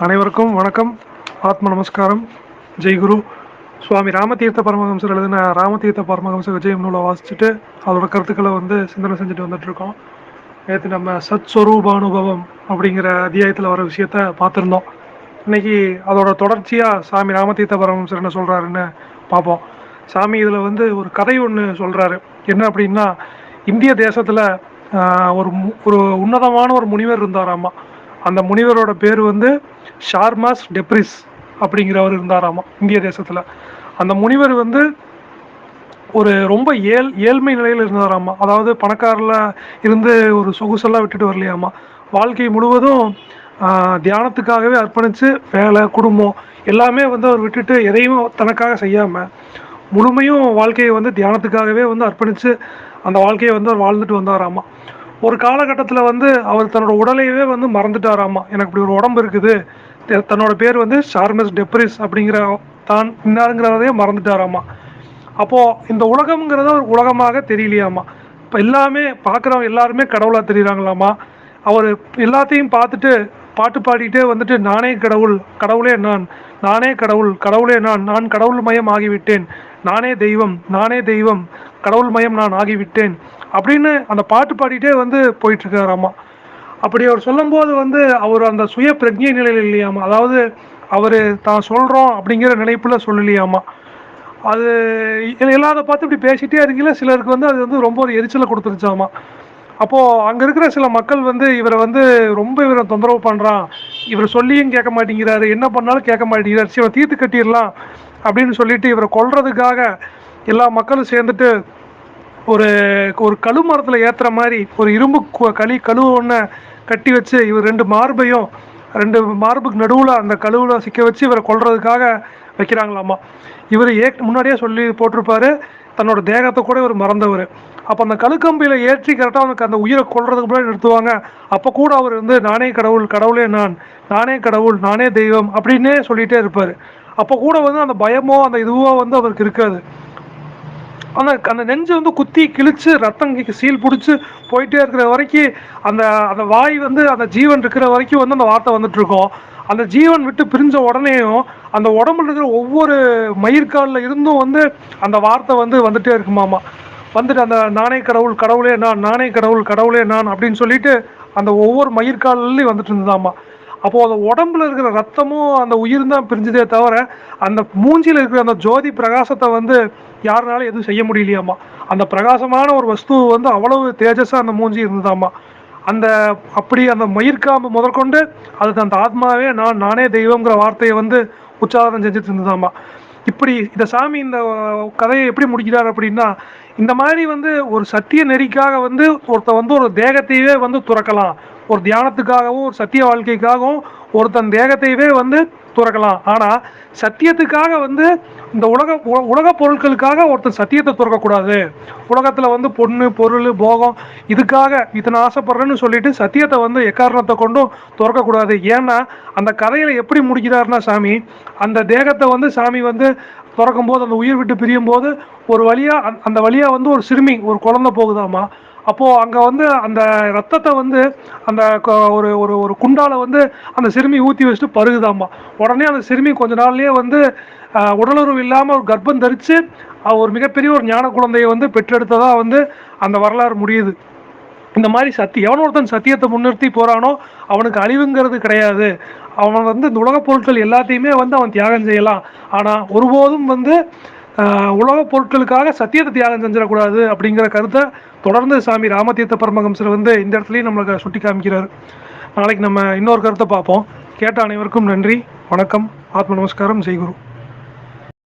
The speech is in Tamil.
அனைவருக்கும் வணக்கம். ஆத்ம நமஸ்காரம். ஜெய்குரு சுவாமி ராமதீர்த்த பரமஹம்சர் எழுதின ராமதீர்த்த பரமஹம்ச விஜயம் நூலை வாசிச்சுட்டு அதோட கருத்துக்களை வந்து சிந்தனை செஞ்சுட்டு வந்துட்டுருக்கோம். நேற்று நம்ம சத் ஸ்வரூபானுபவம் அப்படிங்கிற அத்தியாயத்தில் வர விஷயத்த பார்த்துருந்தோம். இன்னைக்கு அதோட தொடர்ச்சியாக சாமி ராமதீர்த்த பரமஹம்சர் என்ன சொல்கிறாருன்னு பார்ப்போம். சாமி இதில் வந்து ஒரு கதை ஒன்று சொல்கிறாரு என்ன அப்படின்னா இந்திய தேசத்தில் ஒரு ஒரு உன்னதமான ஒரு முனிவர் இருந்தாராமா? அந்த முனிவரோட பேர் வந்து ஷார்மாஸ் டெப்ரிஸ் அப்படிங்கிறவர் இருந்தாராமா இந்திய தேசத்தில். அந்த முனிவர் வந்து ஒரு ரொம்ப ஏழ் ஏழ்மை நிலையில் இருந்தாராமா அதாவது பணக்காரில் இருந்து ஒரு சொகுசெல்லாம் விட்டுட்டு வரலையாமா. வாழ்க்கை முழுவதும் தியானத்துக்காகவே அர்ப்பணித்து வேலை குடும்பம் எல்லாமே வந்து அவர் விட்டுட்டு எதையும் தனக்காக செய்யாமல் முழுமையும் வாழ்க்கையை வந்து தியானத்துக்காகவே வந்து அர்ப்பணித்து அந்த வாழ்க்கையை வந்து அவர் வாழ்ந்துட்டு வந்தாராமா. ஒரு காலகட்டத்தில் வந்து அவர் தன்னோட உடலையவே வந்து மறந்துட்டாராமா. எனக்கு இப்படி ஒரு உடம்பு இருக்குது. தன்னோட பேர் வந்து ஷார்மஸ் டெப்ரிஸ் அப்படிங்கிற தான் இன்னாருங்கிறதையே மறந்துட்டாராமா. அப்போது இந்த உலகம்ங்கிறத ஒரு உலகமாக தெரியலையாமா. இப்போ எல்லாமே பார்க்குறவங்க எல்லாருமே கடவுளாக தெரியுறாங்களாமா. அவர் எல்லாத்தையும் பார்த்துட்டு பாட்டு பாடிட்டே வந்துட்டு நானே கடவுள் கடவுளே நான் நானே கடவுள் கடவுளே நான் நான் கடவுள் மயம் ஆகிவிட்டேன். நானே தெய்வம் நானே தெய்வம் கடவுள் மயம் நான் ஆகிவிட்டேன். அப்படின்னு அந்த பாட்டு பாடிட்டே வந்து போயிட்டு அப்படி அவர் சொல்லும்போது வந்து அவர் அந்த சுய பிரஜை நிலையில் இல்லையாமா அதாவது அவர் தான் சொல்கிறோம் அப்படிங்கிற நினைப்பில் சொல்லலையாமா அது இல்லாத பார்த்து இப்படி பேசிட்டே இருக்கீங்களா சிலருக்கு வந்து அது வந்து ரொம்ப ஒரு எரிச்சலை கொடுத்துருச்சாமா அப்போது அங்கே இருக்கிற சில மக்கள் வந்து இவரை வந்து ரொம்ப இவரை தொந்தரவு பண்ணுறான் இவர் சொல்லியும் கேட்க மாட்டேங்கிறாரு. என்ன பண்ணாலும் கேட்க மாட்டேங்கிறார். சரி தீர்த்து கட்டிடலாம் அப்படின்னு சொல்லிட்டு இவரை கொல்றதுக்காக எல்லா மக்களும் சேர்ந்துட்டு ஒரு ஒரு கழு மரத்தில் ஏற்றுற மாதிரி ஒரு இரும்பு களி கழுவு ஒன்று கட்டி வச்சு இவர் ரெண்டு மார்பையும் ரெண்டு மார்புக்கு நடுவில் அந்த கழுவில் சிக்க வச்சு இவரை கொல்றதுக்காக வைக்கிறாங்களாமா. இவர் ஏ முன்னாடியே சொல்லி போட்டிருப்பாரு தன்னோட தேகத்தை கூட இவர் மறந்தவர். அப்போ அந்த கழுக்கம்பியில் ஏற்றி கரெக்டாக அவனுக்கு அந்த உயிரை கொல்றதுக்கு முன்னாடி நிறுத்துவாங்க. அப்போ கூட அவர் வந்து நானே கடவுள் கடவுளே நான் நானே கடவுள் நானே தெய்வம் அப்படின்னே சொல்லிகிட்டே இருப்பார். அப்போ கூட வந்து அந்த பயமோ அந்த இதுவோ வந்து அவருக்கு இருக்காது. அந்த அந்த நெஞ்சை வந்து குத்தி கிழிச்சு ரத்தம் சீல் பிடிச்சி போயிட்டே இருக்கிற வரைக்கும் அந்த அந்த வாய் வந்து அந்த ஜீவன் இருக்கிற வரைக்கும் வந்து அந்த வார்த்தை வந்துட்டுருக்கோம் அந்த ஜீவன் விட்டு பிரிஞ்ச உடனேயும் அந்த உடம்புல இருக்கிற ஒவ்வொரு மயிர்காலில் இருந்தும் வந்து அந்த வார்த்தை வந்து வந்துட்டே இருக்குமாமா வந்துட்டு அந்த நானே கடவுள் கடவுளே நான் நானே கடவுள் கடவுளே நான் அப்படின்னு சொல்லிட்டு அந்த ஒவ்வொரு மயிர்காலிலையும் வந்துட்டு இருந்தாமா அப்போது அந்த உடம்புல இருக்கிற ரத்தமும் அந்த உயிர் தான் பிரிஞ்சதே தவிர அந்த மூஞ்சியில் இருக்கிற அந்த ஜோதி பிரகாசத்தை வந்து யாருனாலும் எதுவும் செய்ய முடியலையாமா அந்த பிரகாசமான ஒரு வஸ்து வந்து அவ்வளவு தேஜஸாக அந்த மூஞ்சி இருந்ததாமா அந்த அப்படி அந்த மயிர்காம்பு முதற்கொண்டு அதுக்கு அந்த ஆத்மாவே நான் நானே தெய்வங்கிற வார்த்தையை வந்து உச்சாரணம் செஞ்சுட்டு இருந்ததாமா இப்படி இந்த சாமி இந்த கதையை எப்படி முடிக்கிறார் அப்படின்னா இந்த மாதிரி வந்து ஒரு சத்திய நெறிக்காக வந்து ஒருத்தன் வந்து ஒரு தேகத்தையே வந்து துறக்கலாம். ஒரு தியானத்துக்காகவும் ஒரு சத்திய வாழ்க்கைக்காகவும் ஒருத்தன் தேகத்தையவே வந்து துறக்கலாம். ஆனால் சத்தியத்துக்காக வந்து இந்த உலக உலக பொருட்களுக்காக ஒருத்தன் சத்தியத்தை துறக்கக்கூடாது. உலகத்தில் வந்து பொண்ணு பொருள் போகம் இதுக்காக இத்தனை ஆசைப்படுறேன்னு சொல்லிட்டு சத்தியத்தை வந்து எக்காரணத்தை கொண்டும் துறக்கக்கூடாது. ஏன்னா அந்த கதையில் எப்படி முடிக்கிறாருன்னா சாமி அந்த தேகத்தை வந்து சாமி வந்து திறக்கும் போது அந்த உயிர் விட்டு பிரியும் போது ஒரு வழியாக அந்த- அந்த வந்து ஒரு சிறுமி ஒரு குழந்தை போகுதாமா? அப்போது அங்கே வந்து அந்த ரத்தத்தை வந்து அந்த ஒரு ஒரு ஒரு குண்டால வந்து அந்த சிறுமி ஊற்றி வச்சுட்டு பருகுதாம்மா. உடனே அந்த சிறுமி கொஞ்ச நாள்லேயே வந்து உடலுறவு இல்லாமல் ஒரு கர்ப்பம் தரித்து ஒரு மிகப்பெரிய ஒரு ஞான குழந்தையை வந்து பெற்றெடுத்ததாக வந்து அந்த வரலாறு முடியுது. இந்த மாதிரி சத்தி எவன் ஒருத்தன் சத்தியத்தை முன்னிறுத்தி போகிறானோ அவனுக்கு அழிவுங்கிறது கிடையாது. அவன் வந்து இந்த உலகப் பொருட்கள் எல்லாத்தையுமே வந்து அவன் தியாகம் செய்யலாம். ஆனால் ஒருபோதும் வந்து உலகப் பொருட்களுக்காக சத்தியத்தை தியாகம் செஞ்சிடக்கூடாது அப்படிங்கிற கருத்தை தொடர்ந்து சாமி ராமதீர்த்த பரமஹம்சர் வந்து இந்த இடத்துலையும் நம்மளுக்கு சுட்டி காமிக்கிறார். நாளைக்கு நம்ம இன்னொரு கருத்தை பார்ப்போம். கேட்ட அனைவருக்கும் நன்றி. வணக்கம். ஆத்ம நமஸ்காரம். ஜெய்குரு.